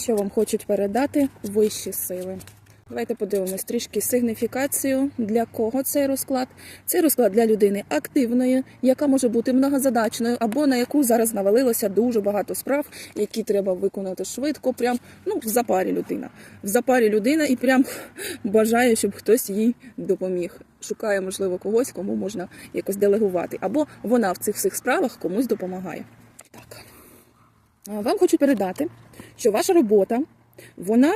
що вам хочуть передати вищі сили. Давайте подивимось трішки сигніфікацію, для кого цей розклад. Цей розклад для людини активної, яка може бути многозадачною, або на яку зараз навалилося дуже багато справ, які треба виконати швидко. Прям ну в запарі людина. В запарі людина і прям бажає, щоб хтось їй допоміг. Шукає, можливо, когось, кому можна якось делегувати, або вона в цих всіх справах комусь допомагає. Так. Вам хочу передати, що ваша робота, вона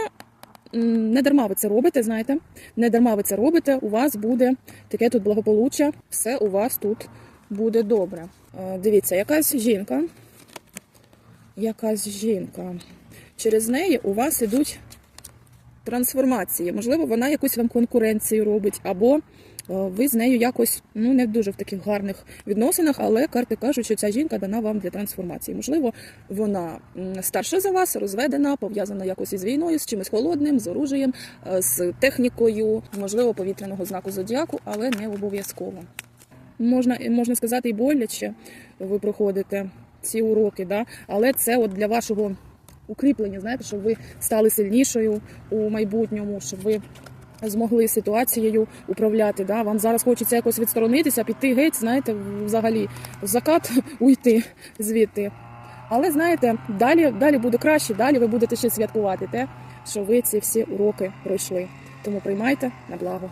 не дарма ви це робите, знаєте, не дарма ви це робите, у вас буде таке тут благополуччя, все у вас тут буде добре. Е, Дивіться, якась жінка, якась жінка. Через неї у вас ідуть трансформації. Можливо, вона якусь вам конкуренцію робить, або е, ви з нею якось ну не дуже в таких гарних відносинах, але карти кажуть, що ця жінка дана вам для трансформації. Можливо, вона старша за вас, розведена, пов'язана якось із війною, з чимось холодним, з оружієм, е, з технікою, можливо, повітряного знаку зодіаку, але не обов'язково. Можна, можна сказати, і боляче ви проходите ці уроки, да? але це от для вашого укріплення, знаєте, щоб ви стали сильнішою у майбутньому, щоб ви змогли ситуацією управляти. Да? Вам зараз хочеться якось відсторонитися, піти геть, знаєте, взагалі в закат уйти звідти. Але знаєте, далі, далі буде краще, далі ви будете ще святкувати те, що ви ці всі уроки пройшли. Тому приймайте на благо.